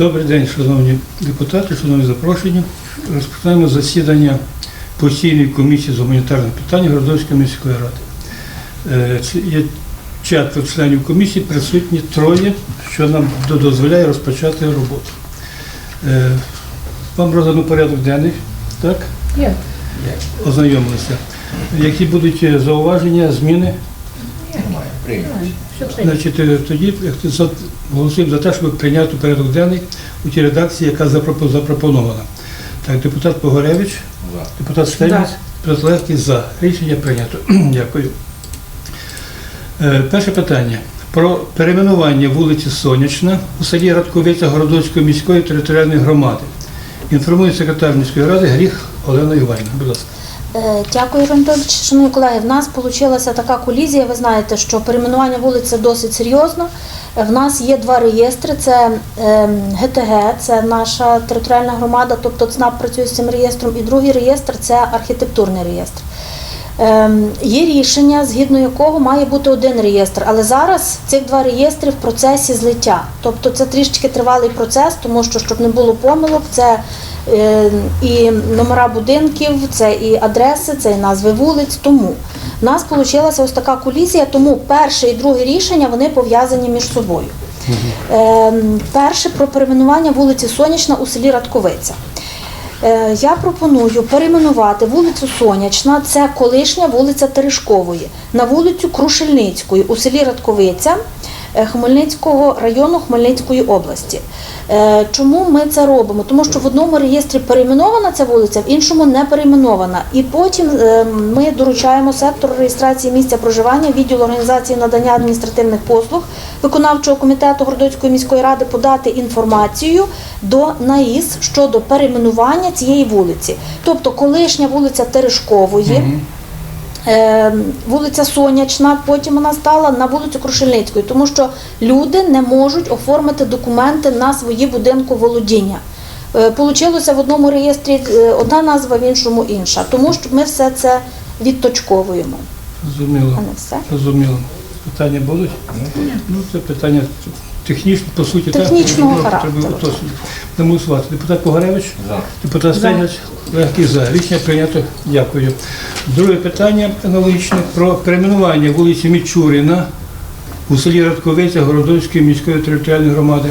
Добрий день, шановні депутати, шановні запрошені. Розпочинаємо засідання постійної комісії з гуманітарних питань Городоцької міської ради. Е, Є четверо членів комісії, присутні троє, що нам дозволяє розпочати роботу. Е, Вам роздано порядок денний, так? Є. Ознайомилися. Які будуть е, зауваження, зміни? Що прийняти? Значить, тоді як ти за- голосуємо за те, щоб прийняти порядок денний у тій редакції, яка запропонована. Так, депутат Погоревич, депутат Стельмець, депутат Легкий за. Рішення прийнято. Дякую. Е, Перше питання. Про перейменування вулиці Сонячна у селі Радковиця Городоцької міської територіальної громади. Інформує секретар міської ради Гріх Олена Іванівна. Будь ласка. Е, Дякую, Анатолійович. Шановні колеги, в нас вийшла така колізія. Ви знаєте, що перейменування вулиці досить серйозно. Е, В нас є два реєстри: це ем, ГТГ, це наша територіальна громада, тобто ЦНАП працює з цим реєстром, і другий реєстр це архітектурний реєстр. Ем, Є рішення, згідно якого має бути один реєстр, але зараз цих два реєстри в процесі злиття. Тобто це трішечки тривалий процес, тому що щоб не було помилок, це і номера будинків, це і адреси, це і назви вулиць. Тому в нас вийшла ось така колізія, тому перше і друге рішення вони пов'язані між собою. Ем, Перше про перейменування вулиці Сонячна у селі Радковиця. Е, Я пропоную перейменувати вулицю Сонячна, це колишня вулиця Терешкової, на вулицю Крушельницької у селі Радковиця е, Хмельницького району Хмельницької області. Е, Чому ми це робимо? Тому що в одному реєстрі перейменована ця вулиця, в іншому не перейменована. І потім е, ми доручаємо сектору реєстрації місця проживання, відділу організації надання адміністративних послуг виконавчого комітету Городоцької міської ради подати інформацію до НАІС щодо перейменування цієї вулиці. Тобто колишня вулиця Терешкової. Е, Вулиця Сонячна, потім вона стала на вулицю Крушельницької, тому що люди не можуть оформити документи на свої будинку володіння. Е, Получилося в одному реєстрі е, одна назва, в іншому інша. Тому що ми все це відточковуємо. Зрозуміло. А не все. Розуміло. Питання будуть? Ну, це питання технічне, по суті, Технічного так, характеру. треба. Будемо. Депутат Погоревич, депутат Стельгач, легкий за. Рішення прийнято. Дякую. Друге питання аналогічне про перейменування вулиці Мічуріна у селі Радковиця Городоцької міської територіальної громади.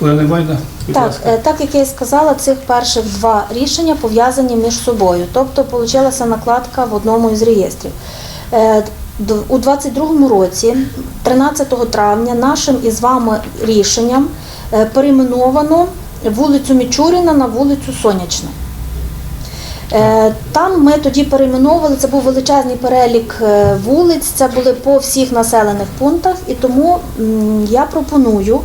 Олена Іванівна, будь Так, е, так як я і сказала, цих перших два рішення пов'язані між собою. Тобто вийшла накладка в одному із реєстрів. У 22-му році, 13 травня, нашим із вами рішенням е, перейменовано вулицю Мічуріна на вулицю Сонячна. Е, Там ми тоді перейменовували, це був величезний перелік е, вулиць, це були по всіх населених пунктах, і тому я пропоную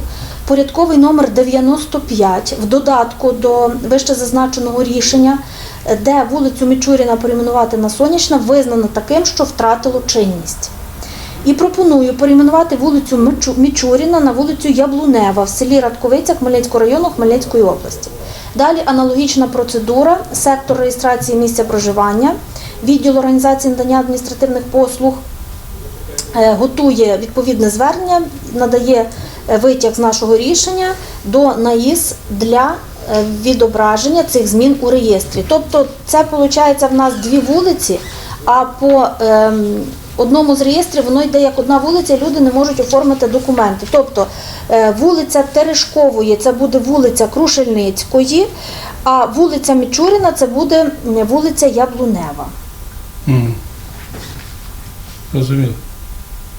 порядковий номер 95 в додатку до вище зазначеного рішення, де вулицю Мічуріна перейменувати на Сонячна, визнано таким, що втратило чинність. І пропоную перейменувати вулицю Мічуріна на вулицю Яблунева в селі Радковиця Хмельницького району Хмельницької області. Далі аналогічна процедура, сектор реєстрації місця проживання, відділ організації надання адміністративних послуг е, готує відповідне звернення, надає е, витяг з нашого рішення до НАІС для відображення цих змін у реєстрі. Тобто це виходить в нас дві вулиці, а по ем, одному з реєстрів воно йде як одна вулиця, і люди не можуть оформити документи. Тобто е, вулиця Терешкової це буде вулиця Крушельницької, а вулиця Мічуріна це буде вулиця Яблунева. М. Розуміло.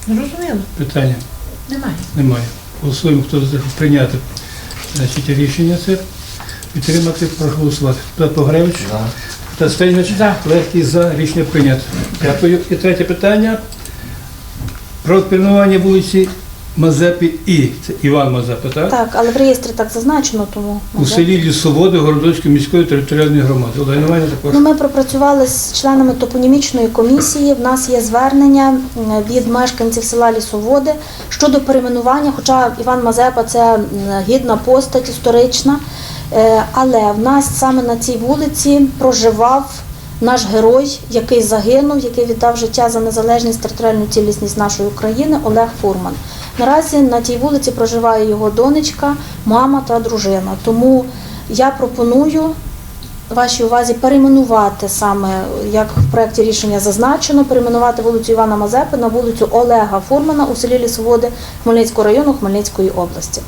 Зрозуміло. Питання Немає. немає. Голосуємо, хто за прийняти значить, рішення це. Підтримати, прошу голосувати. Депутат Погревич, депутат Стельгач, За. легкий за. Рішення прийнято. Дякую. І третє питання. Про пильнування вулиці Мазепи І. Це Іван Мазепа, так? Так, але в реєстрі так зазначено, тому У селі Лісоводи Городоцької міської територіальної громади. Олена Іванівна також. Ну, ми пропрацювали з членами топонімічної комісії. В нас є звернення від мешканців села Лісоводи щодо перейменування. Хоча Іван Мазепа це гідна постать історична, Е, але в нас саме на цій вулиці проживав наш герой, який загинув, який віддав життя за незалежність територіальну цілісність нашої України, Олег Фурман. Наразі на тій вулиці проживає його донечка, мама та дружина. Тому я пропоную вашій увазі перейменувати саме, як в проєкті рішення зазначено, перейменувати вулицю Івана Мазепи на вулицю Олега Фурмана у селі Лісоводи Хмельницького району Хмельницької області.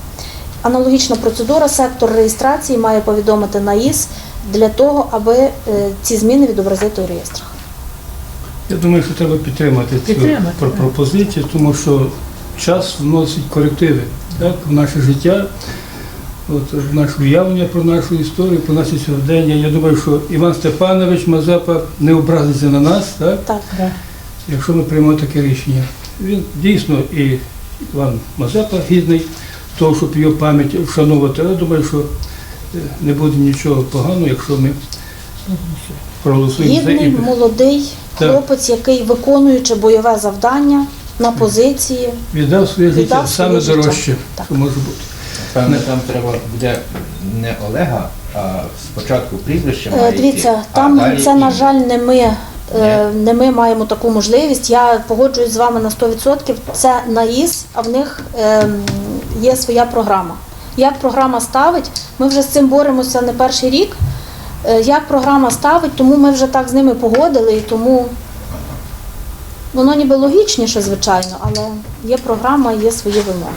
Аналогічна процедура, сектор реєстрації має повідомити НАІС для того, аби е, ці зміни відобразити у реєстрах. Я думаю, що треба підтримати, Підтримати, цю пропозицію, тому що час вносить корективи так, в наше життя, от, в наше уявлення про нашу історію, про наше сьогодення. Я думаю, що Іван Степанович Мазепа не образиться на нас, так, Так. Да. якщо ми приймемо таке рішення. Він дійсно і Іван Мазепа гідний того, щоб його пам'ять вшановувати. Але думаю, що е, не буде нічого поганого, якщо ми проголосуємо за Гідний, і молодий хлопець, який виконуючи бойове завдання на позиції. віддав своє життя своє саме життя. дорожче, Так. що може бути. Певне, там треба буде не Олега, а спочатку прізвище Е, має йти, Дивіться, а там далі це, на ім'я. жаль, не ми. е, Не ми маємо таку можливість. Я погоджуюсь з вами на 100%. Це НАІС, а в них ем, є своя програма. Як програма ставить, ми вже з цим боремося не перший рік. Е, Як програма ставить, тому ми вже так з ними погодили, і тому воно ніби логічніше, звичайно, але є програма, є свої вимоги.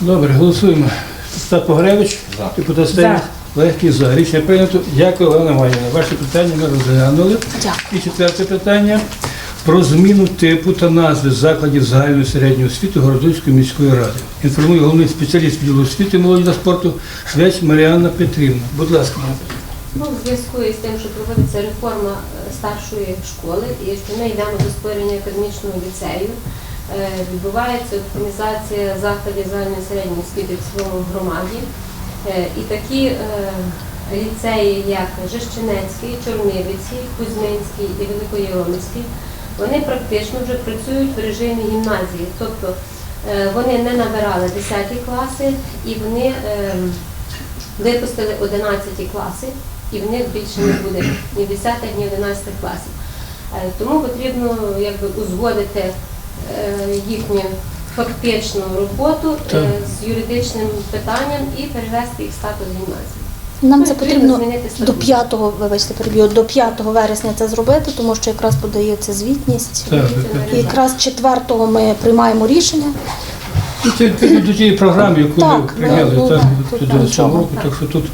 Добре, голосуємо. Депутат Погревич, депутат Стельмах, легкий за. Рішення прийнято. Дякую, Олена Майна. Ваші питання ми розглянули. Дякую. І четверте питання. Про зміну типу та назви закладів загальної середньої освіти Городоцької міської ради. Інформує головний спеціаліст відділу освіти, молоді та спорту Швець Маріанна Петрівна. Будь ласка, Ну, в зв'язку із тим, що проводиться реформа е, старшої школи, і ми йдемо до створення академічного ліцею, е, відбувається оптимізація закладів загальної середньої освіти в цілому громаді. Е, І такі е, ліцеї, як Жещенецький, Чорнивицький, Кузьминський і Великоєромицький, вони практично вже працюють в режимі гімназії. Тобто вони не набирали 10 класи і вони ем, випустили 11 класи, і в них більше не буде ні 10, ні 11 класів. Е, Тому потрібно якби узгодити е, їхню фактичну роботу е, Так. з юридичним питанням і перевести їх в статус гімназії. Нам Ну, це потрібно до статут. 5, вибачте, переб'ю, до 5 вересня це зробити, тому що якраз подається звітність. Так, І якраз 4 ми приймаємо рішення. Ну, Це до тієї програми, яку ми прийняли ну, так, тут до там 20 року, так що тут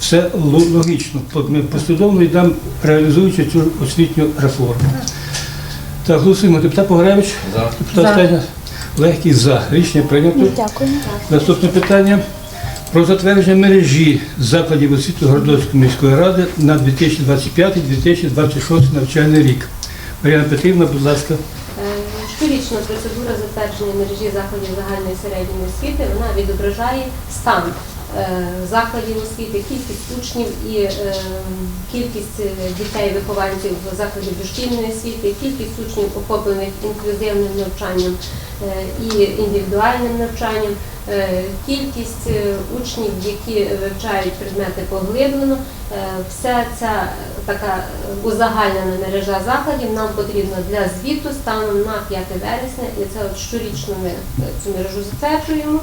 все логічно. Ми послідовно йдемо, реалізуючи цю освітню реформу. Так, голосуємо. Депутат Погревич, За. депутат. Стайна, легкий за. Рішення прийнято. Дякую. Наступне питання про затвердження мережі закладів освіти Городоцької міської ради на 2025-2026 навчальний рік. Мар'яна Петрівна, будь ласка. Е, Щорічна процедура затвердження мережі закладів загальної середньої освіти вона відображає стан закладів освіти, кількість учнів і е, кількість е, дітей-вихованців закладів дошкільної освіти, кількість учнів охоплених інклюзивним навчанням е, і індивідуальним навчанням, е, кількість е, учнів, які вивчають предмети поглиблено. Е, Вся ця е, така е, узагальнена мережа закладів нам потрібна для звіту станом на 5 вересня, і це от щорічно ми е, цю мережу затверджуємо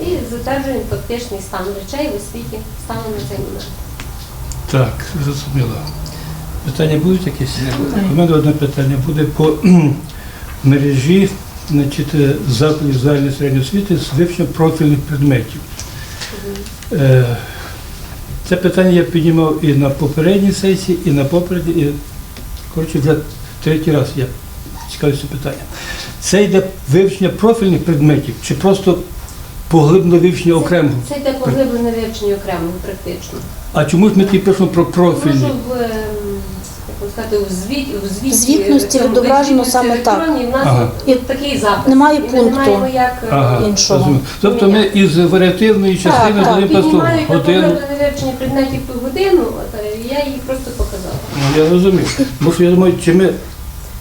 і затверджуємо фактичний стан речей в освіті станом на цей момент. Так, зрозуміло. Питання будуть якісь? У мене одне питання буде по мережі значить, закладів загальної середньої освіти з вивченням профільних предметів. Е, Це питання я піднімав і на попередній сесії, і на попередній, і коротше, вже третій раз я цікавлюся питання. Це йде вивчення профільних предметів чи просто поглибне вивчення окремого? Це йде поглиблене вивчення окремого практично. А чому ж ми тоді пишемо про Тому профільні? що в, як сказати, в звіт, в звіті, Звітності в цьому відображено звітності саме так. електронній В нас Ага. от такий запис. Немає І ми пункту. маємо як е, Ага, іншого. розумію. Тобто ми із варіативної частини так, даємо просто Піднімають на годину. поглиблене вивчення предметів ту годину, от, е, я її просто показала. Ну, я розумію. Бо що я думаю, чи ми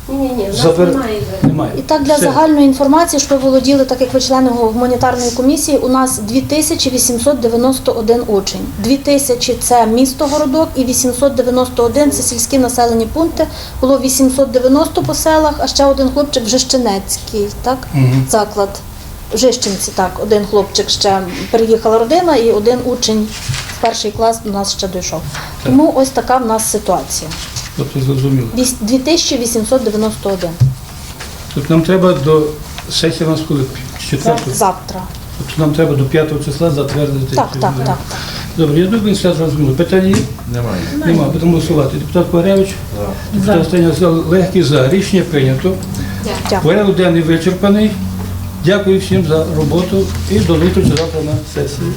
Ні, ні, ні, в нас Завер- немає. немає. І так для Все. загальної інформації, щоб ви володіли, так як ви члени гуманітарної комісії, у нас 2891 учень. 2000 – це місто Городок і 891 – це сільські населені пункти. Було 890 по селах, а ще один хлопчик в Жещенецький, так? Мгм. заклад. В Жищенці так, один хлопчик ще переїхала родина, і один учень в перший клас до нас ще дійшов. Тому ось така в нас ситуація. Тобто зрозуміло. 2891. Тобто нам треба до сесії у нас коли? Четвертого? завтра. Тобто нам треба до 5 числа затвердити. Так, так, так. Добре, я думаю, все зрозуміло. Питання є? Немає. Нема. Будемо голосувати. Депутат Погревич, За. депутат Стеня за легкий за. Рішення прийнято. Дякую. Порядок денний вичерпаний. Дякую всім за роботу і до зустрічі завтра на сесії.